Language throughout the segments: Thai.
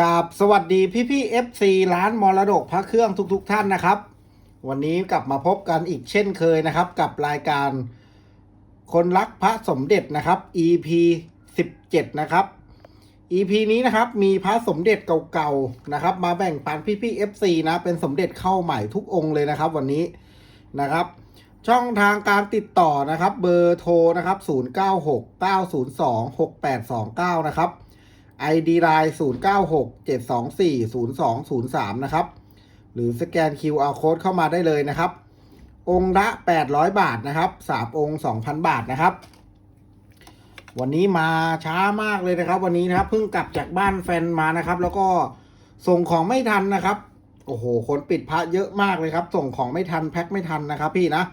กับสวัสดีพี่พี่เอฟซีร้านมรดกพระเครื่องทุกๆทท่านนะครับ วันนี้กลับมาพบกันอีกเช่นเคยนะครับ กับรายการคนรักพระสมเด็จนะครับ EP 17 นะครับ EP นี้นะครับมีพระสมเด็จเก่าๆนะครับ มาแบ่งปันพี่พี่เอฟซีนะเป็นสมเด็จเข้าใหม่ทุกองค์เลยนะครับ วันนี้นะครับช่องทางการติดต่อนะครับ เบอร์โทรนะครับ 0969026829 นะครับ ID Line 0967240203 นะครับ หรือสแกน QR Code เข้ามาได้เลยนะครับ องค์ละ 800 บาทนะครับ3องค์ 2,000 บาทนะครับ วันนี้มาช้ามากเลยนะครับ วันนี้นะครับเพิ่งกลับจากบ้านแฟนมานะครับ แล้วก็ส่งของไม่ทันนะครับ โอ้โห คนปิดพระเยอะมากเลยครับ ส่งของไม่ทันแพ็คไม่ทันนะครับ พี่นะ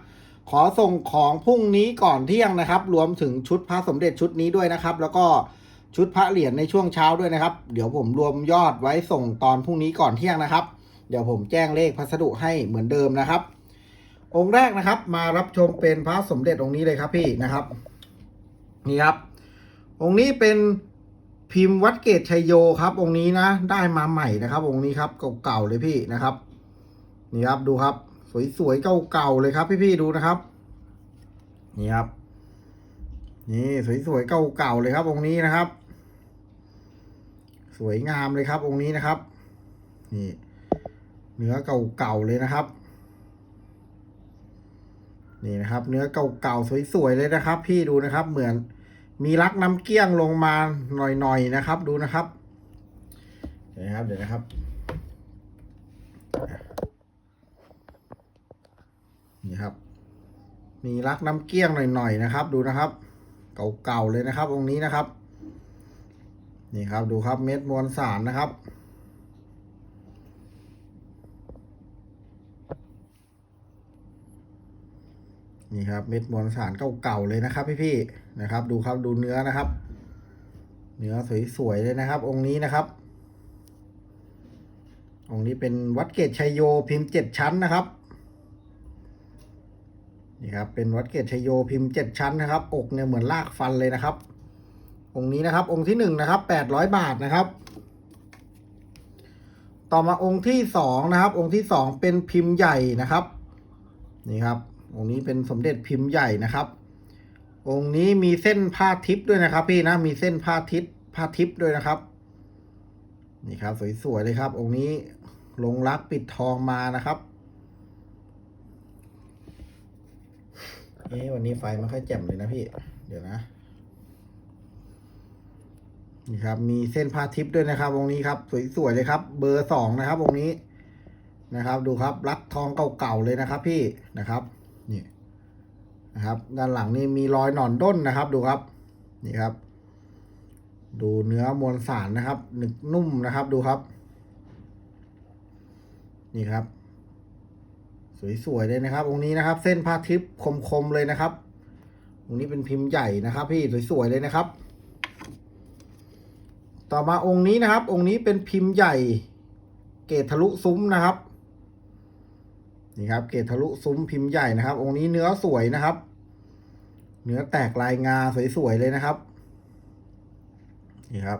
ขอส่งของพรุ่งนี้ก่อนเที่ยงนะครับ รวมถึงชุดพระสมเด็จชุดนี้ด้วยนะครับ แล้วก็ ชุดพระเหรียญในช่วงเช้าด้วยนะครับ เดี๋ยวผมรวมยอดไว้ส่งตอนพรุ่งนี้ก่อนเที่ยงนะครับ เดี๋ยวผมแจ้งเลขพัสดุให้เหมือนเดิมนะครับ องค์แรกนะครับ มารับชมเป็นพระสมเด็จองค์นี้เลยครับพี่นะครับ นี่ครับ องค์นี้เป็นพิมพ์วัดเกตชัยโยครับ องค์นี้นะ ได้มาใหม่นะครับ องค์นี้ครับเก่าๆเลยพี่นะครับ นี่ครับดูครับ สวยๆเก่าๆเลยครับ พี่ๆดูนะครับ นี่ครับ นี่สวยๆเก่าๆเลยครับ องค์นี้นะครับ วยงามเลยครับ องค์นี้นะครับ นี่เนื้อเก่าๆเลยนะครับ นี่นะครับ เนื้อเก่าๆสวยๆเลยนะครับ พี่ดูนะครับ เหมือนมีรักน้ำเกี้ยงลงมาหน่อยๆนะครับ ดูนะครับเดี๋ยวนะครับเดี๋ยวนะครับนี่ครับ มีรักน้ำเกี้ยงหน่อยๆนะครับ ดูนะครับ เก่าๆเลยนะครับองค์นี้นะครับ นี่ครับดูครับเม็ดมวลสารนะครับ นี่ครับเม็ดมวลสารเก่าๆเลยนะครับพี่ๆนะครับ ดูครับดูเนื้อนะครับ เนื้อสวยๆเลยนะครับ องค์นี้นะครับ องค์นี้เป็นวัดเกตชัยโยพิมพ์เจ็ดชั้นนะครับนี่ครับเป็นวัดเกตชัยโยพิมพ์เจ็ดชั้นนะครับ อกเนี่ยเหมือนลากฟันเลยนะครับ องค์นี้นะครับ องค์ที่หนึ่งนะครับแปดร้อยบาทนะครับ ต่อมาองค์ที่สองนะครับ องค์ที่สองเป็นพิมพ์ใหญ่นะครับ นี่ครับ องค์นี้เป็นสมเด็จพิมพ์ใหญ่นะครับ องค์นี้มีเส้นผ้าทิพย์ด้วยนะครับ พี่นะมีเส้นผ้าทิพย์ผ้าทิพย์ด้วยนะครับ นี่ครับ สวยๆเลยครับ องค์นี้ลงรักปิดทองมานะครับเอ๊ะวันนี้ไฟไม่ค่อยแจ่มเลยนะพี่ เดี๋ยวนะ นี่ครับ มีเส้นผ้าทิพย์ด้วยนะครับวงนี้ครับ สวยๆเลยครับ เบอร์สองนะครับวงนี้นะครับ ดูครับรักทองเก่าๆเลยนะครับ พี่นะครับนี่นะครับ ด้านหลังนี่มีรอยหนอนด้นนะครับ ดูครับ นี่ครับ ดูเนื้อมวลสารนะครับหนึบนุ่มนะครับ ดูครับ นี่ครับ สวยๆเลยนะครับ องค์นี้นะครับ เส้นผ้าทิพย์คมๆเลยนะครับองค์นี้เป็นพิมพ์ใหญ่นะครับ พี่สวยๆเลยนะครับ ต่อมาองค์นี้นะครับ องค์นี้เป็นพิมพ์ใหญ่ เกตทะลุซุ้มนะครับ นี่ครับ เกตทะลุซุ้มพิมพ์ใหญ่นะครับ องค์นี้เนื้อสวยนะครับ เนื้อแตกลายงาสวยๆเลยนะครับ นี่ครับ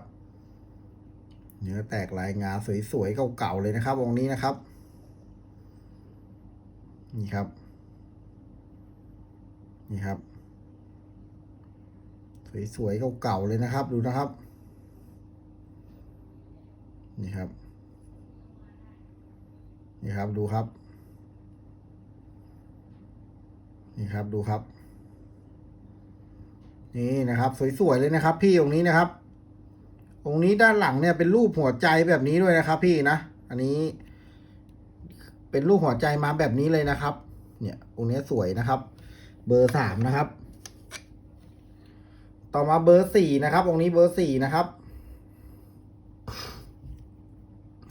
เนื้อแตกลายงาสวยๆเก่าๆเลยนะครับ องค์นี้นะครับ นี่ครับ นี่ครับสวยๆเก่าๆเลยนะครับ ดูนะครับ นี่ครับ นี่ครับดูครับ นี่ครับดูครับ นี่นะครับ สวยๆเลยนะครับ พี่องค์นี้นะครับ องค์นี้ด้านหลังเนี่ยเป็นรูปหัวใจแบบนี้ด้วยนะครับ พี่นะ อันนี้ เป็นรูปหัวใจมาแบบนี้เลยนะครับ เนี่ย องค์นี้สวยนะครับ เบอร์สามนะครับ ต่อมาเบอร์สี่นะครับ องค์นี้เบอร์สี่นะครับ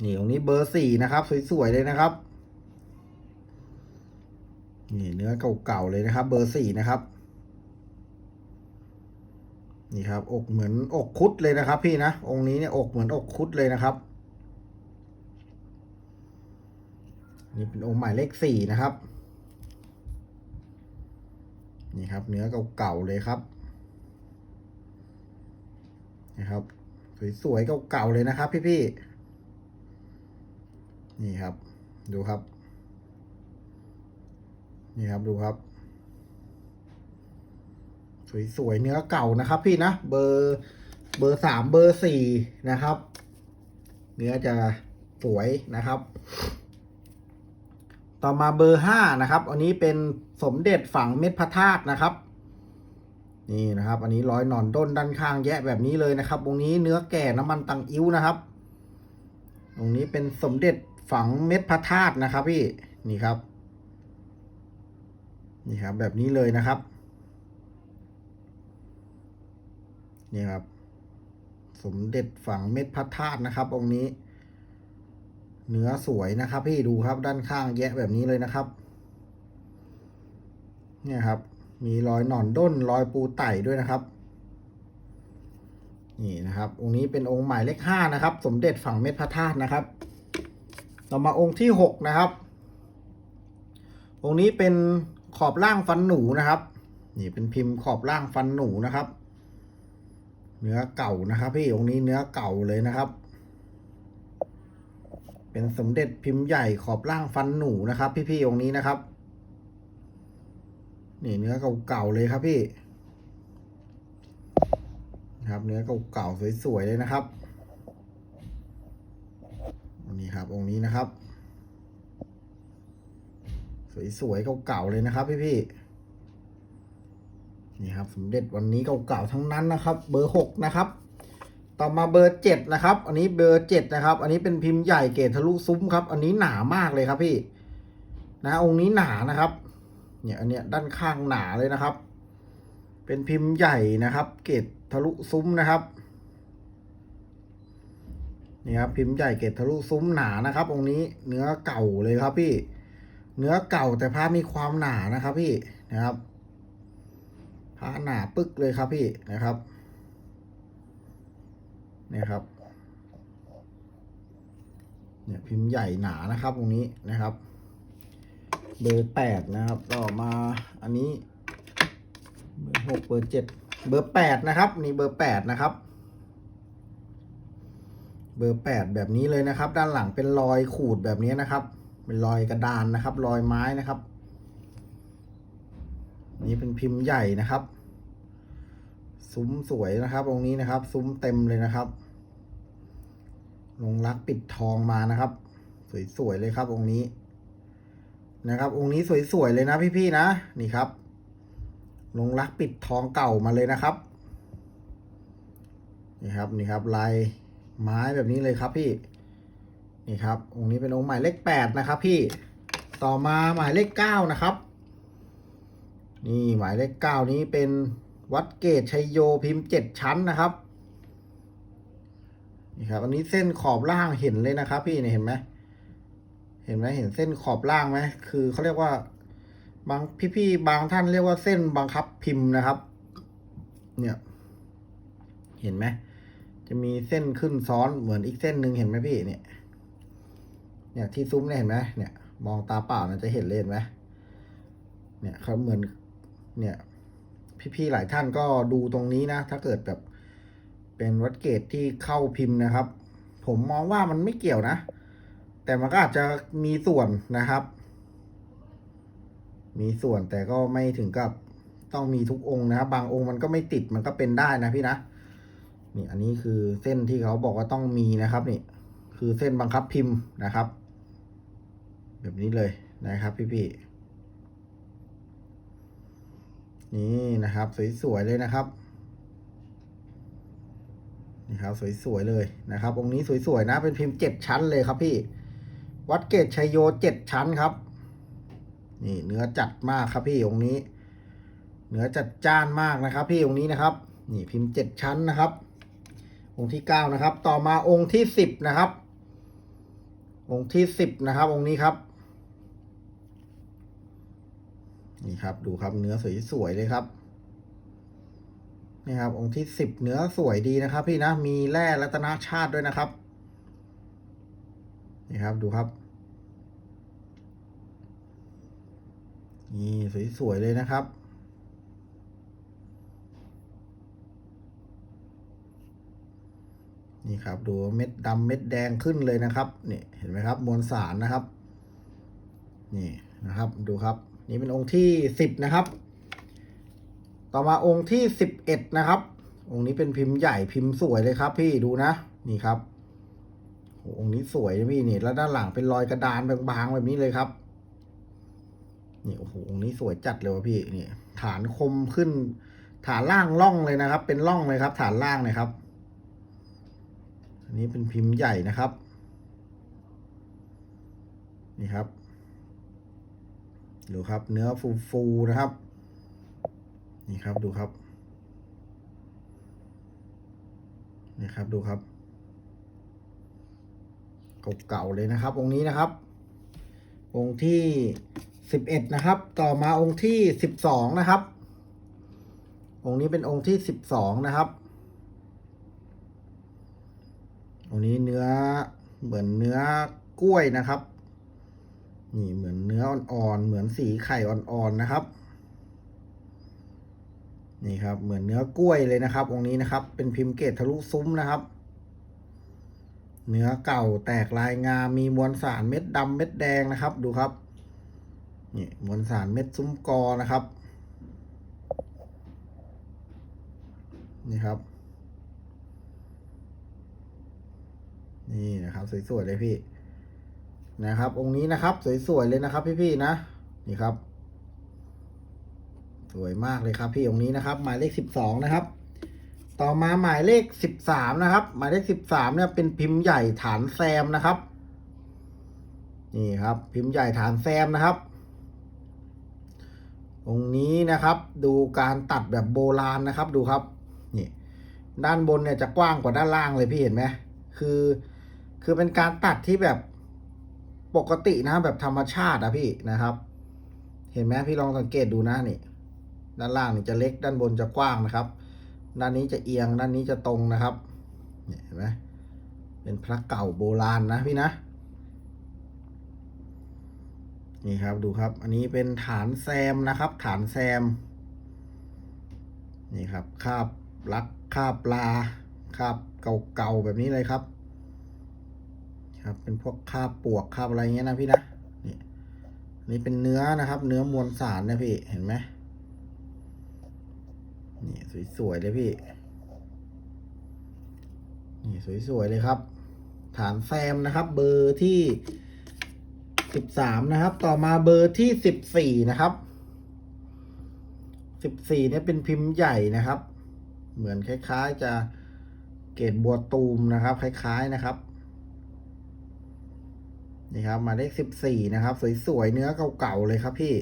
นี่องนี้เบอร์สี่นะครับ สวยๆเลยนะครับ นี่เนื้อเก่าๆเลยนะครับ เบอร์สี่นะครับ นี่ครับ อกเหมือนอกคุดเลยนะครับ พี่นะองค์นี้เนี่ยอกเหมือนอกคุดเลยนะครับ นี่เป็นองค์หมายเลขสี่นะครับ นี่ครับ เนื้อเก่าๆเลยครับนะครับสวยๆเก่าๆเลยนะครับ พี่ๆ นี่ครับ ดูครับ นี่ครับดูครับ สวยๆเนื้อเก่านะครับพี่นะ เบอร์เบอร์สามเบอร์สี่นะครับ เนื้อจะสวยนะครับ ต่อมาเบอร์ห้านะครับอันนี้เป็นสมเด็จฝังเม็ดพระธาตุนะครับ นี่นะครับ อันนี้ร้อยหนอนด้นด้านข้างแยะแบบนี้เลยนะครับตรงนี้เนื้อแก่น้ำมันตังอิ้วนะครับ ตรงนี้เป็นสมเด็จ ฝังเม็ดพระธาตุนะครับพี่นี่ครับ นี่ครับ แบบนี้เลยนะครับ นี่ครับ สมเด็จฝังเม็ดพระธาตุนะครับ องค์นี้ เนื้อสวยนะครับ พี่ดูครับด้านข้างแยะแบบนี้เลยนะครับ เนี่ยครับ มีรอยหนอนด้นรอยปูไต่ด้วยนะครับนี่นะครับ องค์นี้เป็นองค์หมายเลขห้านะครับ สมเด็จฝังเม็ดพระธาตุนะครับ ต่อมาองค์ที่หกนะครับ องค์นี้เป็นขอบล่างฟันหนูนะครับ นี่เป็นพิมพ์ขอบล่างฟันหนูนะครับ เนื้อเก่านะครับพี่องค์นี้เนื้อเก่าเลยนะครับ เป็นสมเด็จพิมพ์ใหญ่ขอบล่างฟันหนูนะครับ พี่ๆองค์นี้นะครับ นี่เนื้อเก่าๆเลยครับพี่ครับเนื้อเก่าๆสวยๆเลยนะครับ นี่ครับ องค์นี้นะครับ สวยๆเก่าๆเลยนะครับ พี่ๆนี่ครับ สมเด็จวันนี้เก่าๆทั้งนั้นนะครับ เบอร์หกนะครับ ต่อมาเบอร์เจ็ดนะครับ อันนี้เบอร์เจ็ดนะครับ อันนี้เป็นพิมพ์ใหญ่เกรดทะลุซุ้มครับ อันนี้หนามากเลยครับพี่ นะองค์นี้หนานะครับ เนี่ยอันเนี้ยด้านข้างหนาเลยนะครับ เป็นพิมพ์ใหญ่นะครับ เกรดทะลุซุ้มนะครับ นี่ครับพิมพ์ใหญ่เกรดทะลุซุ้มหนานะครับ องค์นี้เนื้อเก่าเลยครับพี่ เนื้อเก่าแต่ผ้ามีความหนานะครับ พี่นะครับผ้าหนาปึกเลยครับพี่นะครับเนี่ยครับเนี่ยพิมพ์ใหญ่หนานะครับตรงนี้นะครับ เบอร์แปดนะครับต่อมาอันนี้ เบอร์หกเบอร์เจ็ดเบอร์แปดนะครับ นี่เบอร์แปดนะครับ เบอร์แปดแบบนี้เลยนะครับ ด้านหลังเป็นรอยขูดแบบนี้นะครับ เป็นรอยกระดานนะครับ รอยไม้นะครับ นี่เป็นพิมพ์ใหญ่นะครับ ซุ้มสวยนะครับ ตรงนี้นะครับ ซุ้มเต็มเลยนะครับ ลงรักปิดทองมานะครับ สวยๆเลยครับองค์นี้นะครับ องค์นี้สวยๆเลยนะพี่ๆนะนี่ครับ ลงรักปิดทองเก่ามาเลยนะครับ นี่ครับนี่ครับลาย ไม้แบบนี้เลยครับพี่นี่ครับองค์นี้เป็นองค์หมายเลขแปดนะครับ พี่ต่อมาหมายเลขเก้านะครับ นี่หมายเลขเก้านี้เป็นวัดเกตชัยโยพิมพ์เจ็ดชั้นนะครับนี่ครับอันนี้เส้นขอบล่างเห็นเลยนะครับ พี่เนี่ยเห็นไหมเห็นไหมเห็นเส้นขอบล่างไหมคือเขาเรียกว่าบางพี่ๆบางท่านเรียกว่าเส้นบังคับพิมพ์นะครับ เนี่ย เห็นไหม จะมีเส้นขึ้นซ้อนเหมือนอีกเส้นหนึ่งเห็นไหมพี่เนี่ย เนี่ยที่ซุ้มเนี่ยเห็นไหมเนี่ย มองตาเปล่านะจะเห็นเลยเห็นไหมเนี่ยเขาเหมือน เนี่ย พี่ๆหลายท่านก็ดูตรงนี้นะ ถ้าเกิดแบบเป็นวัดเกตที่เข้าพิมพ์นะครับ ผมมองว่ามันไม่เกี่ยวนะ แต่มันก็อาจจะมีส่วนนะครับ มีส่วนแต่ก็ไม่ถึงกับต้องมีทุกองค์นะครับ บางองค์มันก็ไม่ติดมันก็เป็นได้นะพี่นะ นี่อันนี้คือเส้นที่เขาบอกว่าต้องมีนะครับนี่คือเส้นบังคับพิมพ์นะครับ แบบนี้เลยนะครับพี่ๆนี่นะครับ สวยๆเลยนะครับนี่ครับสวยๆเลยนะครับองค์นี้สวยๆนะเป็นพิมพ์เจ็ดชั้นเลยครับพี่ วัดเกตชัยโยเจ็ดชั้นครับ นี่เนื้อจัดมากครับพี่องค์นี้ เนื้อจัดจ้านมากนะครับ พี่องค์นี้นะครับ นี่พิมพ์เจ็ดชั้นนะครับ องค์ที่เก้านะครับ ต่อมาองค์ที่สิบนะครับ องค์ที่สิบนะครับ องค์นี้ครับ นี่ครับ ดูครับเนื้อสวยๆเลยครับนี่ครับ องค์ที่สิบเนื้อสวยดีนะครับ พี่นะมีแร่รัตนชาติด้วยนะครับนี่ครับดูครับนี่สวยๆเลยนะครับ โนี่ครับ ดูเม็ดดำเม็ดแดงขึ้นเลยนะครับนี่เห็นไหมครับ มวลสารนะครับ นี่นะครับดูครับ นี่เป็นองค์ที่สิบนะครับ ต่อมาองค์ที่สิบเอ็ดนะครับ องค์นี้เป็นพิมพ์ใหญ่พิมพ์สวยเลยครับ พี่ดูนะนี่ครับโอ้องค์นี้สวยนะพี่นี่แล้วด้านหลังเป็นรอยกระดานบางๆแบบนี้เลยครับนี่โอ้โหองค์นี้สวยจัดเลยวะพี่นี่ฐานคมขึ้น ฐานล่างล่องเลยนะครับ เป็นล่องเลยครับ ฐานล่างเลยครับ อันนี้เป็นพิมพ์ใหญ่นะครับ นี่ครับ ดูครับเนื้อฟูๆนะครับ นี่ครับดูครับ นี่ครับดูครับ เก่าๆเลยนะครับ องค์นี้นะครับ องค์ที่สิบเอ็ดนะครับ ต่อมาองค์ที่สิบสองนะครับ องค์นี้เป็นองค์ที่สิบสองนะครับ องนี้เนื้อเหมือนเนื้อกล้วยนะครับ นี่เหมือนเนื้ออ่อนๆเหมือนสีไข่อ่อนๆนะครับ นี่ครับ เหมือนเนื้อกล้วยเลยนะครับ องค์นี้นะครับ เป็นพิมพ์เกตทะลุซุ้มนะครับ เนื้อเก่าแตกลายงามมีมวลสารเม็ดดำเม็ดแดงนะครับ ดูครับ นี่มวลสารเม็ดซุ้มกอนะครับ นี่ครับ นี่นะครับ สวยๆเลยพี่ นะครับ องค์นี้นะครับ สวยๆเลยนะครับ พี่ๆนะนี่ครับ สวยมากเลยครับ พี่องค์นี้นะครับ หมายเลขสิบสองนะครับ ต่อมาหมายเลขสิบสามนะครับ หมายเลขสิบสามเนี่ยเป็นพิมพ์ใหญ่ฐานแซมนะครับ นี่ครับ พิมพ์ใหญ่ฐานแซมนะครับองค์นี้นะครับ ดูการตัดแบบโบราณนะครับ ดูครับ นี่ ด้านบนเนี่ยจะกว้างกว่าด้านล่างเลยพี่เห็นไหมคือ คือเป็นการตัดที่แบบปกตินะแบบธรรมชาติอะพี่นะครับ เห็นไหมพี่ลองสังเกตดูนะนี่ ด้านล่างนี่จะเล็กด้านบนจะกว้างนะครับ ด้านนี้จะเอียงด้านนี้จะตรงนะครับเนี่ยเห็นไหมเป็นพระเก่าโบราณนะพี่นะ นี่ครับดูครับ อันนี้เป็นฐานแซมนะครับ ฐานแซม นี่ครับคาบลักคาบปลาคาบเก่าๆแบบนี้เลยครับ ครับ เป็นพวกคาบปวกคาบอะไรเงี้ยนะพี่นะนี่นี่เป็นเนื้อนะครับ เนื้อมวลสารนะพี่เห็นไหมนี่สวยๆเลยพี่ นี่สวยๆเลยครับ ฐานแซมนะครับ เบอร์ที่สิบสามนะครับ ต่อมาเบอร์ที่สิบสี่นะครับสิบสี่เนี่ยเป็นพิมพ์ใหญ่นะครับ เหมือนคล้าย ๆ จะเกรดบัวตูมนะครับ คล้าย ๆนะครับ นี่ครับมาเลขสิบสี่นะครับ สวยๆเนื้อเก่าๆเลยครับพี่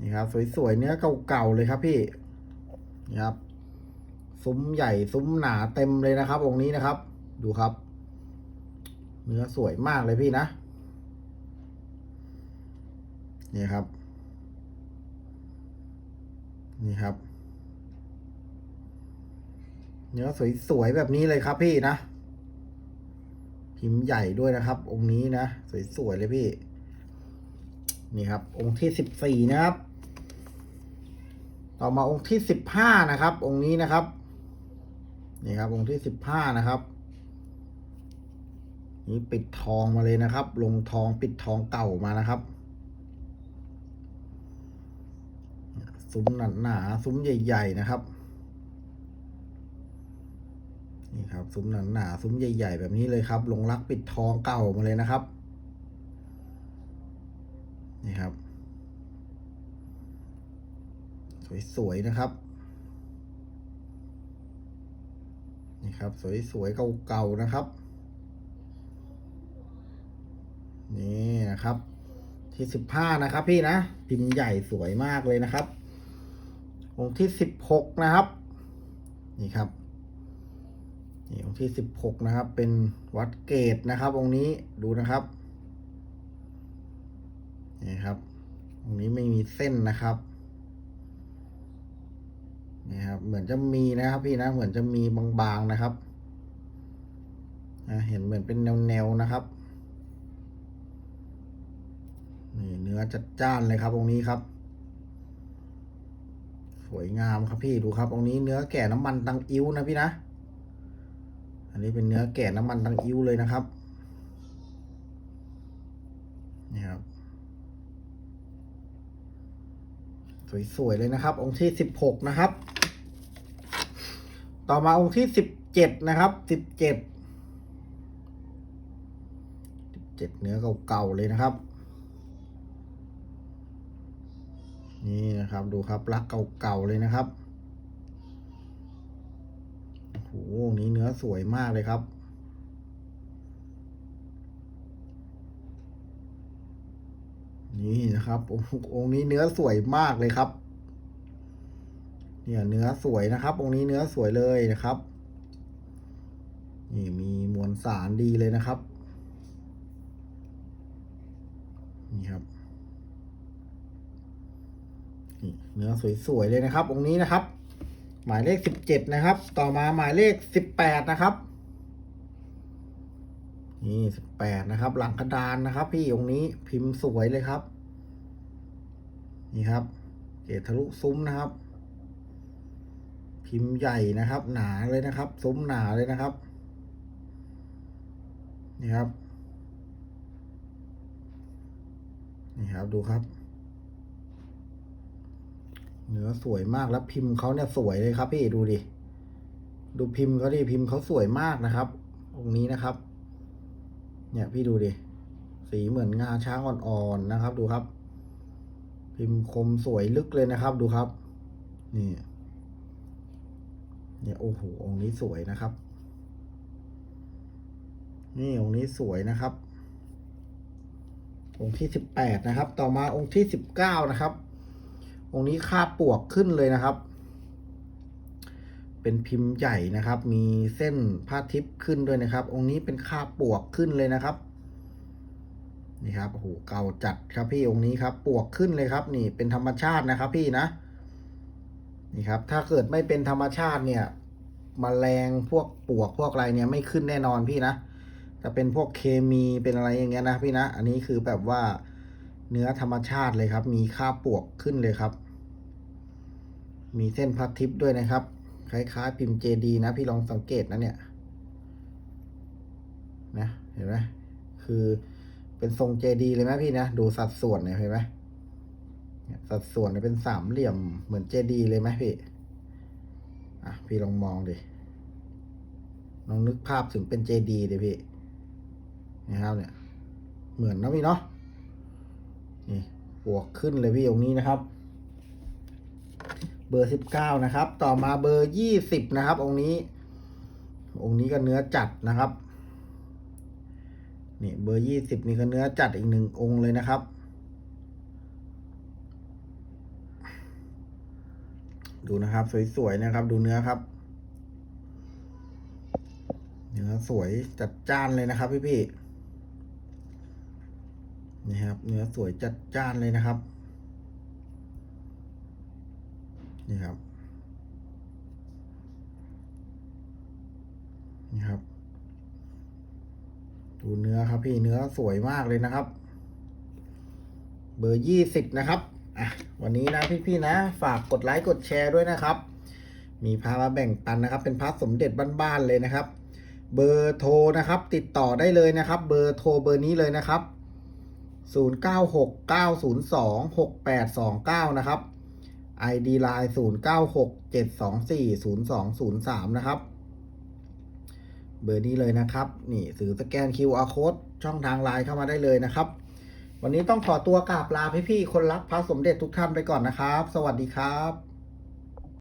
นี่ครับ สวยๆเนื้อเก่าๆเลยครับพี่นี่ครับ ซุ้มใหญ่ซุ้มหนาเต็มเลยนะครับ องค์นี้นะครับ ดูครับ เนื้อสวยมากเลยพี่นะนี่ครับ นี่ครับ เนื้อสวยๆแบบนี้เลยครับพี่นะ พิมพ์ใหญ่ด้วยนะครับ องค์นี้นะ สวยๆเลยพี่ นี่ครับ องค์ที่สิบสี่นะครับ ต่อมาองค์ที่สิบห้านะครับ องค์นี้นะครับ นี่ครับ องค์ที่สิบห้านะครับ นี่ปิดทองมาเลยนะครับ ลงทองปิดทองเก่ามานะครับซุ้มหนาๆซุ้มใหญ่ ๆ นะครับ นี่ครับ ซุ้มหนาหนาๆซุ้มใหญ่ ๆ แบบนี้เลยครับลงรักปิดทองเก่ามาเลยนะครับ นี่ครับ สวยๆนะครับ นี่ครับ สวยๆเก่าๆนะครับ นี่นะครับ ที่สิบห้านะครับพี่นะพิมพ์ใหญ่สวยมากเลยนะครับองค์ที่สิบหกนะครับ นี่ครับ นี่องค์ที่สิบหกนะครับ เป็นวัดเกตนะครับ องค์นี้ดูนะครับนี่ครับองค์นี้ไม่มีเส้นนะครับนี่ครับ เหมือนจะมีนะครับ พี่นะเหมือนจะมีบางๆนะครับเห็นเหมือนเป็นแนวๆนะครับนี่เนื้อจัดจ้านเลยครับ องค์นี้ครับ สวยงามครับพี่ดูครับ องค์นี้เนื้อแก่น้ำมันตังอิ้วนะพี่นะ นี้เป็นเนื้อแกะน้ำมันตังอิ้วเลยนะครับ นี่ครับ สวยๆเลยนะครับ องค์ที่สิบหกนะครับ ต่อมาองค์ที่สิบเจ็ดนะครับสิบเจ็ดสิบเจ็ดเนื้อเก่าๆเลยนะครับ นี่นะครับดูครับรักเก่าๆเลยนะครับ นี้เนื้อสวยมากเลยครับ นี่นะครับองค์งนี้เนื้อสวยมากเลยครับ เนี่ยเนื้อสวยนะครับองค์นี้เนื้อสวยเลยนะครับ นี่มีมวลสารดีเลยนะครับ นี่ครับเนื้อสวยๆเลยนะครับองค์นี้นะครับ หมายเลขสิบเจ็ดนะครับ ต่อมาหมายเลขสิบแปดนะครับนี่สิบแปดนะครับ หลังกระดานนะครับ พี่องค์นี้พิมพ์สวยเลยครับ นี่ครับเกตทะลุซุ้มนะครับ พิมพ์ใหญ่นะครับ หนาเลยนะครับ ซุ้มหนาเลยนะครับ นี่ครับ นี่ครับดูครับ เนื้อสวยมากแล้วพิมพ์เขาเนี่ยสวยเลยครับ พี่ดูดิ ดูพิมพ์เขาดิพิมพ์เขาสวยมากนะครับ องค์นี้นะครับ เนี่ยพี่ดูดิ สีเหมือนงาช้างอ่อนๆนะครับ ดูครับ พิมพ์คมสวยลึกเลยนะครับ ดูครับ นี่ เนี่ยโอ้โหองค์นี้สวยนะครับ นี่องค์นี้สวยนะครับ องค์ที่สิบแปดนะครับ ต่อมาองค์ที่สิบเก้านะครับ องค์นี้ค่าบปวกขึ้นเลยนะครับ เป็นพิมพ์ใหญ่นะครับ มีเส้นผ้าทิพย์ขึ้นด้วยนะครับ องค์นี้เป็นค่าบปวกขึ้นเลยนะครับ นี่ครับโอ้โหเก่าจัดครับพี่องค์นี้ครับปวกขึ้นเลยครับ นี่เป็นธรรมชาตินะครับ พี่นะ นี่ครับ ถ้าเกิดไม่เป็นธรรมชาติเนี่ยมแมลงพวกปวกพวกอะไรเนี่ยไม่ขึ้นแน่นอนพี่นะแต่เป็นพวกเคมีเป็นอะไรอย่างเงี้ยนะพี่นะ อันนี้คือแบบว่าเนื้อธรรมชาติเลยครับ มีค่าบปวกขึ้นเลยครับ มีเส้นพลาสทิปด้วยนะครับ คล้ายๆ พิมพ์เจดีนะ พี่ลองสังเกตนะเนี่ย นะเห็นไหมคือเป็นทรงเจดีเลยไหมพี่นะ ดูสัดส่วนเนี่ยเห็นไหมสัดส่วนเนี่ยเป็นสามเหลี่ยมเหมือนเจดีเลยไหมพี่ อะ พี่ลองมองดิลองนึกภาพถึงเป็นเจดีดิพี่นะครับเนี่ย เหมือนนะพี่เนาะนี่บวกขึ้นเลยพี่องค์นี้นะครับ เบอร์สิบเก้านะครับ ต่อมาเบอร์ยี่สิบนะครับ องค์นี้ องค์นี้ก็เนื้อจัดนะครับนี่เบอร์ยี่สิบนี่ก็เนื้อจัดอีกหนึ่งองค์เลยนะครับ ดูนะครับ สวยๆนะครับ ดูเนื้อครับ เนื้อสวยจัดจ้านเลยนะครับ พี่ๆนี่ครับ เนื้อสวยจัดจ้านเลยนะครับ นี่ครับ นี่ครับ ดูเนื้อครับพี่เนื้อสวยมากเลยนะครับ เบอร์ยี่สิบนะครับอะวันนี้นะพี่ๆนะ ฝากกดไลค์กดแชร์ด้วยนะครับ มีพามาแบ่งปันนะครับ เป็นพระสมเด็จบ้านๆเลยนะครับ เบอร์โทรนะครับ ติดต่อได้เลยนะครับ เบอร์โทรเบอร์นี้เลยนะครับ 0969026829 นะครับ ID Line 0967240203 นะครับ เบอร์นี้เลยนะครับ นี่สื่อสแกน QR Code ช่องทางไลน์เข้ามาได้เลยนะครับ วันนี้ต้องขอตัวกราบลาพี่ๆคนรักพระสมเด็จทุกท่านไปก่อนนะครับ สวัสดีครับ